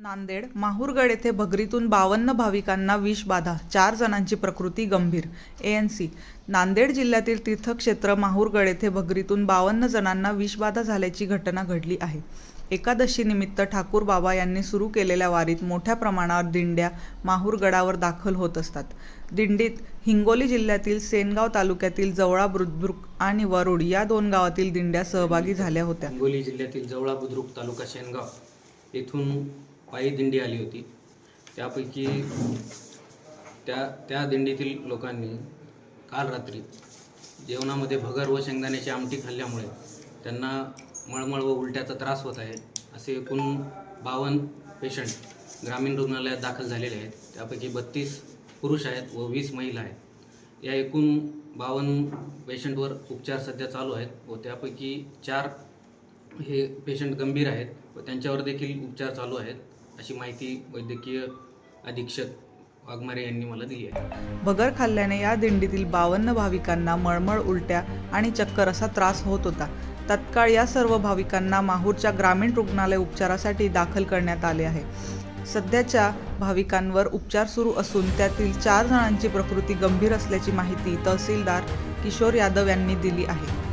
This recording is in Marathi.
नांदेड माहूरगड येथे भगरीतून बावन्न भाविकांना विषबाधा चार जणांची प्रकृती गंभीर. एएनसी नांदेड जिल्ह्यातील तीर्थक्षेत्र माहूरगड येथे भगरीतून बावन्न जणांना विषबाधा झाल्याची घटना घडली आहे. एकादशीनिमित्त ठाकूर बाबा यांनी सुरू केलेल्या वारीत मोठ्या प्रमाणावर दिंड्या माहूरगडावर दाखल होत असतात. दिंडीत हिंगोली जिल्ह्यातील सेनगाव तालुक्यातील जवळा बुद्रुक आणि वरुड या दोन गावातील दिंड्या सहभागी झाल्या होत्या. हिंगोली जिल्ह्यातील जवळा बुद्रुक तालुका सेनगाव येथून पायी दिंडी आली होती. त्यापैकी त्या त्या दिंडीतील लोकांनी काल रात्री जेवणामध्ये भगर व शेंगदाण्याची आमटी खाल्ल्यामुळे त्यांना मळमळ व उलट्याचा त्रास होत आहे असे एकूण बावन्न पेशंट ग्रामीण रुग्णालयात दाखल झालेले आहेत. त्यापैकी बत्तीस पुरुष आहेत व वीस महिला आहेत. या एकूण बावन्न पेशंटवर उपचार सध्या चालू आहेत व त्यापैकी चार हे पेशंट गंभीर आहेत व त्यांच्यावर देखील उपचार चालू आहेत. अशी माहिती वैद्यकीय अधीक्षक वाघमारे यांनी मला दिली आहे. भगर खाल्ल्याने या दिंडीतील बावन्न भाविकांना मळमळ उलट्या आणि चक्कर असा त्रास होत होता. तत्काळ या सर्व भाविकांना माहूरच्या ग्रामीण रुग्णालय उपचारासाठी दाखल करण्यात आले आहे. सध्याच्या भाविकांवर उपचार सुरू असून त्यातील चार जणांची प्रकृती गंभीर असल्याची माहिती तहसीलदार किशोर यादव यांनी दिली आहे.